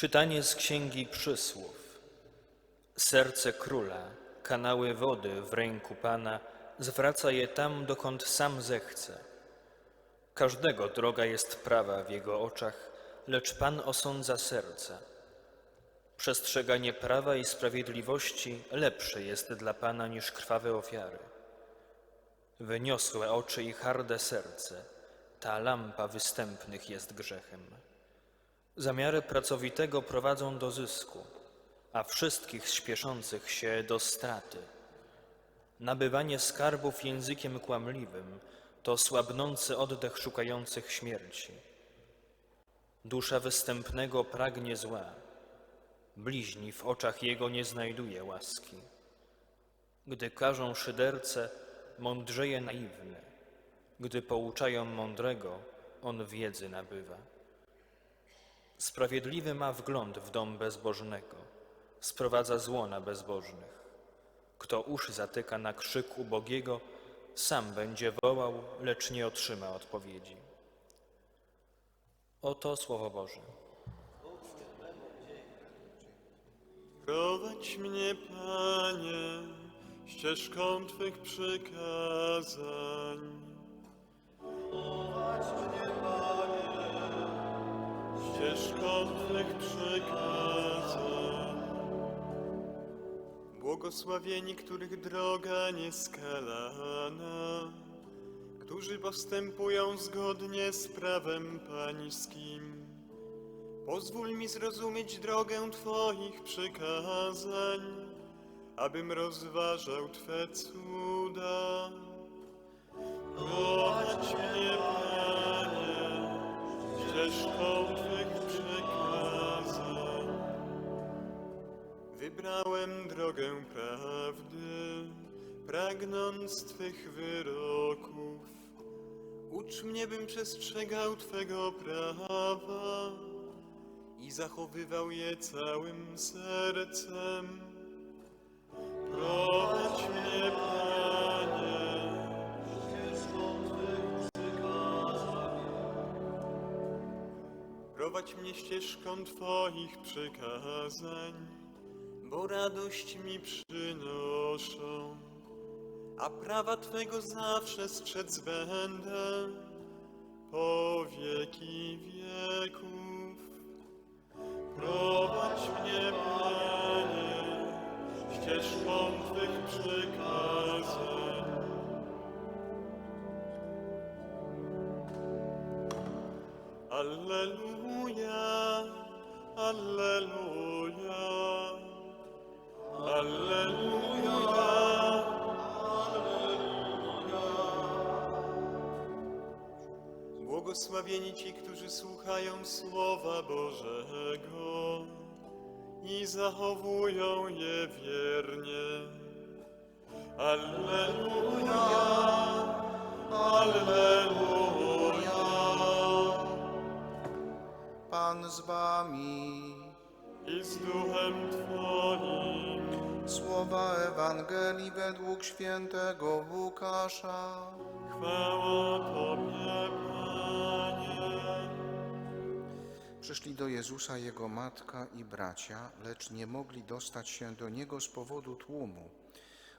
Czytanie z Księgi Przysłów. Serce króla, kanały wody w ręku Pana, zwraca je tam, dokąd sam zechce. Każdego droga jest prawa w jego oczach, lecz Pan osądza serca. Przestrzeganie prawa i sprawiedliwości lepsze jest dla Pana niż krwawe ofiary. Wyniosłe oczy i harde serce, ta lampa występnych jest grzechem. Zamiary pracowitego prowadzą do zysku, a wszystkich śpieszących się do straty. Nabywanie skarbów językiem kłamliwym to słabnący oddech szukających śmierci. Dusza występnego pragnie zła, bliźni w oczach jego nie znajduje łaski. Gdy każą szyderce, mądrzeje naiwny, gdy pouczają mądrego, on wiedzy nabywa. Sprawiedliwy ma wgląd w dom bezbożnego, sprowadza zło na bezbożnych. Kto uszy zatyka na krzyk ubogiego, sam będzie wołał, lecz nie otrzyma odpowiedzi. Oto Słowo Boże. Prowadź mnie, Panie, ścieżką Twych przykazań. Ścieżką Twych przykazań. Błogosławieni, których droga nieskalana, którzy postępują zgodnie z prawem Pańskim. Pozwól mi zrozumieć drogę Twoich przykazań, abym rozważał Twe cuda. Prowadź mnie, Panie, ścieżką Twych przykazań. Wybrałem drogę prawdy, pragnąc Twych wyroków. Ucz mnie, bym przestrzegał Twego prawa i zachowywał je całym sercem. Prowadź Prowadź mnie ścieżką Twoich przykazań, bo radość mi przynoszą, a prawa Twego zawsze strzec będę po wieki wieków. Prowadź mnie, Panie, ścieżką Twych przykazań. Alleluja, Alleluja, Alleluja, Błogosławieni ci, którzy słuchają Słowa Bożego i zachowują je wiernie. Alleluja, Alleluja. Wami. I z duchem Twoim. Słowa Ewangelii według świętego Łukasza. Chwała Tobie, Panie. Przyszli do Jezusa jego matka i bracia, lecz nie mogli dostać się do niego z powodu tłumu.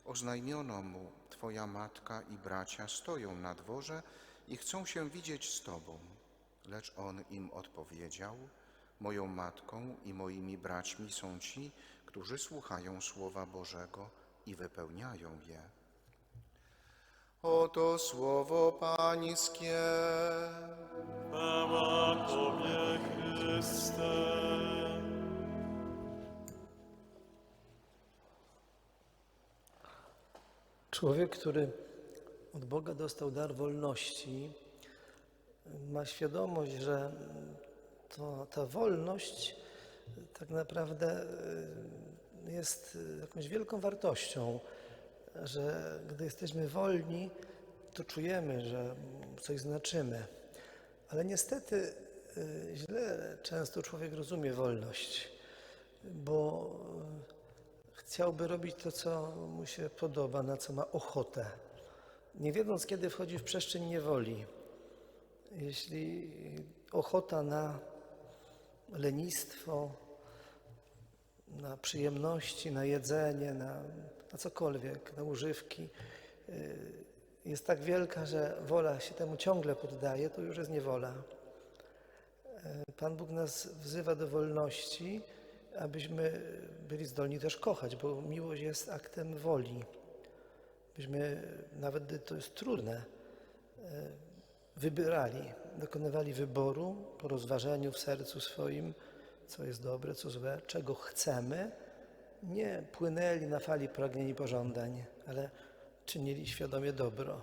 Oznajmiono mu, Twoja matka i bracia stoją na dworze i chcą się widzieć z Tobą. Lecz on im odpowiedział, Moją matką i moimi braćmi są ci, którzy słuchają Słowa Bożego i wypełniają je. Oto Słowo Pańskie. Chwała Tobie, Chryste. Człowiek, który od Boga dostał dar wolności, ma świadomość, że to, ta wolność tak naprawdę y, jest jakąś wielką wartością, że gdy jesteśmy wolni, to czujemy, że coś znaczymy. Ale niestety y, źle często człowiek rozumie wolność, bo chciałby robić to, co mu się podoba, na co ma ochotę, nie wiedząc, kiedy wchodzi w przestrzeń niewoli. Jeśli ochota na lenistwo, na przyjemności, na jedzenie, na, na cokolwiek, na używki, y, jest tak wielka, że wola się temu ciągle poddaje, to już jest niewola. Y, Pan Bóg nas wzywa do wolności, abyśmy byli zdolni też kochać, bo miłość jest aktem woli. Byśmy, nawet gdy to jest trudne, wybierali, dokonywali wyboru po rozważeniu w sercu swoim, co jest dobre, co złe, czego chcemy, nie płynęli na fali pragnień i pożądań, ale czynili świadomie dobro.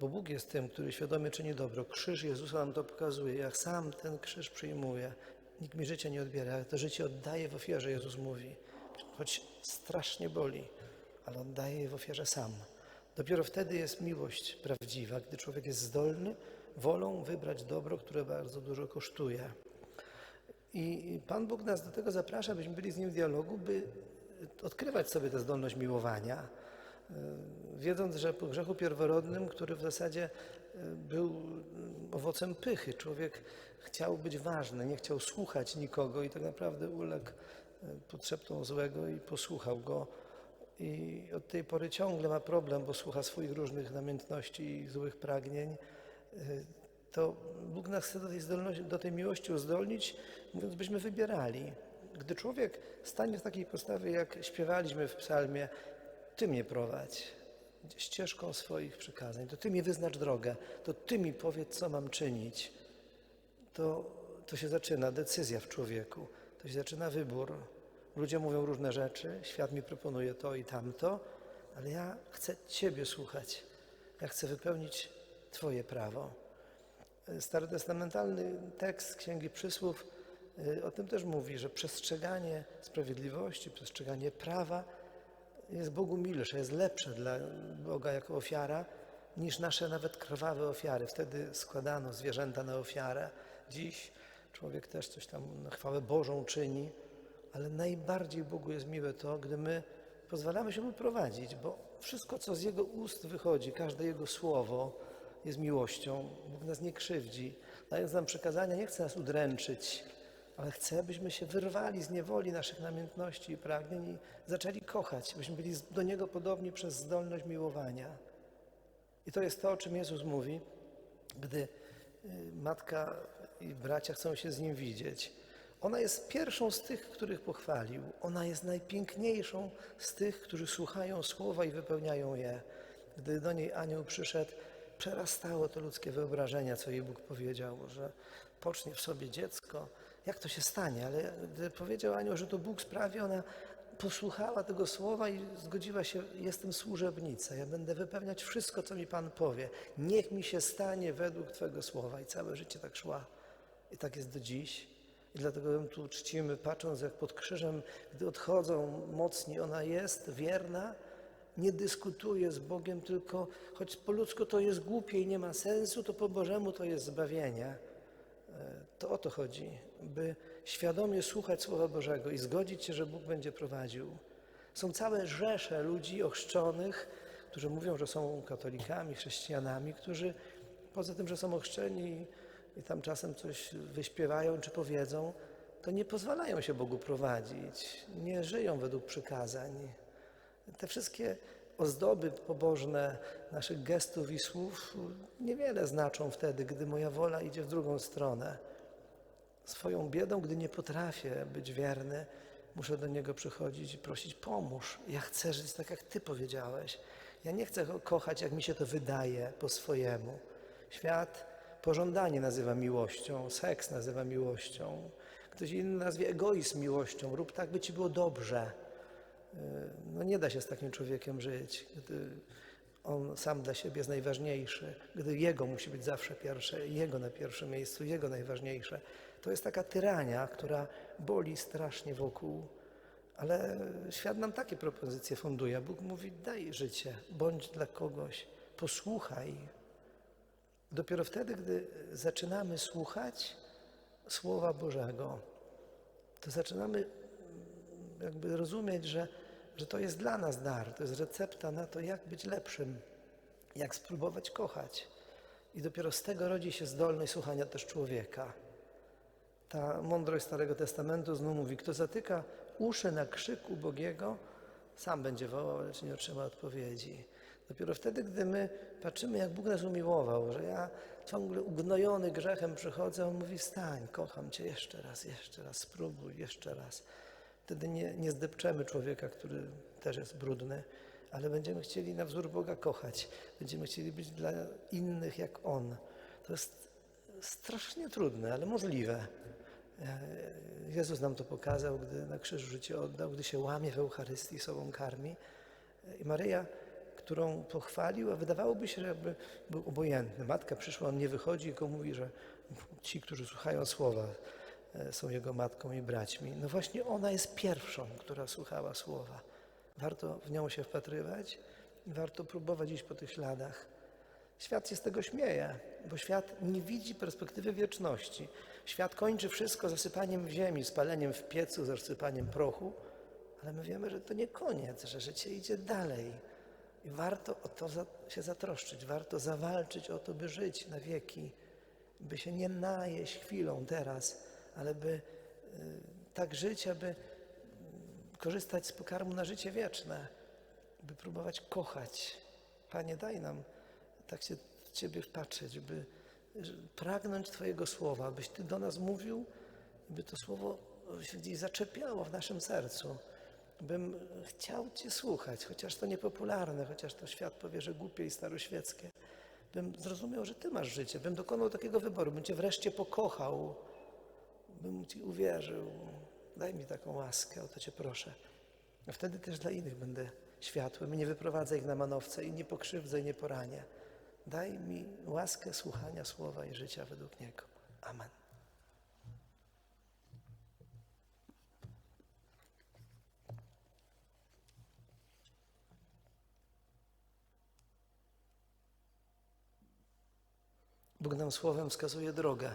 Bo Bóg jest tym, który świadomie czyni dobro. Krzyż Jezusa nam to pokazuje. Jak sam ten krzyż przyjmuję, nikt mi życia nie odbiera, ale to życie oddaję w ofierze, Jezus mówi. Choć strasznie boli, ale oddaję je w ofierze sam. Dopiero wtedy jest miłość prawdziwa, gdy człowiek jest zdolny wolą wybrać dobro, które bardzo dużo kosztuje. I Pan Bóg nas do tego zaprasza, byśmy byli z Nim w dialogu, by odkrywać sobie tę zdolność miłowania, y, wiedząc, że po grzechu pierworodnym, który w zasadzie y, był y, owocem pychy, człowiek chciał być ważny, nie chciał słuchać nikogo i tak naprawdę uległ potrzebom złego i posłuchał go. I od tej pory ciągle ma problem, bo słucha swoich różnych namiętności i złych pragnień to Bóg nas chce do tej, zdolności, do tej miłości uzdolnić, mówiąc, byśmy wybierali. Gdy człowiek stanie w takiej postawie, jak śpiewaliśmy w psalmie, Ty mnie prowadź ścieżką swoich przykazań, to Ty mi wyznacz drogę, to Ty mi powiedz, co mam czynić, to, to się zaczyna decyzja w człowieku, to się zaczyna wybór. Ludzie mówią różne rzeczy, świat mi proponuje to i tamto, ale ja chcę Ciebie słuchać, ja chcę wypełnić Twoje prawo. Starotestamentalny tekst Księgi Przysłów y, o tym też mówi, że przestrzeganie sprawiedliwości, przestrzeganie prawa jest Bogu milsze, jest lepsze dla Boga jako ofiara niż nasze nawet krwawe ofiary. Wtedy składano zwierzęta na ofiarę. Dziś człowiek też coś tam na chwałę Bożą czyni, ale najbardziej Bogu jest miłe to, gdy my pozwalamy się Mu prowadzić, bo wszystko, co z Jego ust wychodzi, każde Jego słowo jest miłością. Bóg nas nie krzywdzi. Dając nam przekazania, nie chce nas udręczyć, ale chce, byśmy się wyrwali z niewoli naszych namiętności i pragnień i zaczęli kochać, byśmy byli do Niego podobni przez zdolność miłowania. I to jest to, o czym Jezus mówi, gdy y, matka i bracia chcą się z Nim widzieć. Ona jest pierwszą z tych, których pochwalił. Ona jest najpiękniejszą z tych, którzy słuchają słowa i wypełniają je. Gdy do niej anioł przyszedł, przerastało to ludzkie wyobrażenia, co jej Bóg powiedział, że pocznie w sobie dziecko. Jak to się stanie? Ale gdy powiedział anioł, że to Bóg sprawi, ona posłuchała tego słowa i zgodziła się, jestem służebnica, ja będę wypełniać wszystko, co mi Pan powie. Niech mi się stanie według Twego słowa. I całe życie tak szła. I tak jest do dziś. I dlatego ją tu czcimy, patrząc jak pod krzyżem, gdy odchodzą mocni, ona jest wierna, nie dyskutuje z Bogiem, tylko choć po ludzku to jest głupie i nie ma sensu, to po Bożemu to jest zbawienie. E, To o to chodzi, by świadomie słuchać Słowa Bożego i zgodzić się, że Bóg będzie prowadził. Są całe rzesze ludzi ochrzczonych, którzy mówią, że są katolikami, chrześcijanami, którzy poza tym, że są ochrzczeni i tam czasem coś wyśpiewają czy powiedzą, to nie pozwalają się Bogu prowadzić, nie żyją według przykazań. Te wszystkie ozdoby pobożne naszych gestów i słów niewiele znaczą wtedy, gdy moja wola idzie w drugą stronę. Swoją biedą, gdy nie potrafię być wierny, muszę do Niego przychodzić i prosić: pomóż. Ja chcę żyć tak, jak Ty powiedziałeś. Ja nie chcę ko- kochać, jak mi się to wydaje, po swojemu. Świat pożądanie nazywa miłością, seks nazywa miłością. Ktoś inny nazwie egoizm miłością. Rób tak, by Ci było dobrze. No nie da się z takim człowiekiem żyć, gdy on sam dla siebie jest najważniejszy, gdy jego musi być zawsze pierwsze, jego na pierwszym miejscu, jego najważniejsze. To jest taka tyrania, która boli strasznie wokół, ale świat nam takie propozycje funduje. Bóg mówi: daj życie, bądź dla kogoś, posłuchaj. Dopiero wtedy, gdy zaczynamy słuchać Słowa Bożego, to zaczynamy jakby rozumieć, że, że to jest dla nas dar, to jest recepta na to, jak być lepszym, jak spróbować kochać. I dopiero z tego rodzi się zdolność słuchania też człowieka. Ta mądrość Starego Testamentu znów mówi, kto zatyka uszy na krzyk ubogiego, sam będzie wołał, lecz nie otrzyma odpowiedzi. Dopiero wtedy, gdy my patrzymy, jak Bóg nas umiłował, że ja ciągle ugnojony grzechem przychodzę, On mówi wstań, kocham Cię jeszcze raz, jeszcze raz, spróbuj, jeszcze raz. Wtedy nie, nie zdepczemy człowieka, który też jest brudny, ale będziemy chcieli na wzór Boga kochać. Będziemy chcieli być dla innych jak On. To jest strasznie trudne, ale możliwe. E, Jezus nam to pokazał, gdy na krzyżu życie oddał, gdy się łamie w Eucharystii, sobą karmi. E, I Maryja, którą pochwalił, a wydawałoby się, że jakby był obojętny. Matka przyszła, on nie wychodzi go mówi, że ci, którzy słuchają słowa, są jego matką i braćmi. No właśnie ona jest pierwszą, która słuchała słowa. Warto w nią się wpatrywać i warto próbować iść po tych śladach. Świat się z tego śmieje, bo świat nie widzi perspektywy wieczności. Świat kończy wszystko zasypaniem ziemi, spaleniem w piecu, zasypaniem prochu, ale my wiemy, że to nie koniec, że życie idzie dalej. I warto o to się zatroszczyć, warto zawalczyć o to, by żyć na wieki, by się nie najeść chwilą teraz, ale by y, tak żyć, aby y, korzystać z pokarmu na życie wieczne, by próbować kochać. Panie, daj nam tak się w Ciebie wpatrzeć, by pragnąć Twojego słowa, byś Ty do nas mówił, by to słowo się gdzieś zaczepiało w naszym sercu, bym chciał Cię słuchać, chociaż to niepopularne, chociaż to świat powie, że głupie i staroświeckie, bym zrozumiał, że Ty masz życie, bym dokonał takiego wyboru, bym Cię wreszcie pokochał, bym Ci uwierzył. Daj mi taką łaskę, o to Cię proszę. A wtedy też dla innych będę światłem nie wyprowadzę ich na manowce i nie pokrzywdzę i nie poranię. Daj mi łaskę słuchania słowa i życia według Niego. Amen. Bóg nam słowem wskazuje drogę.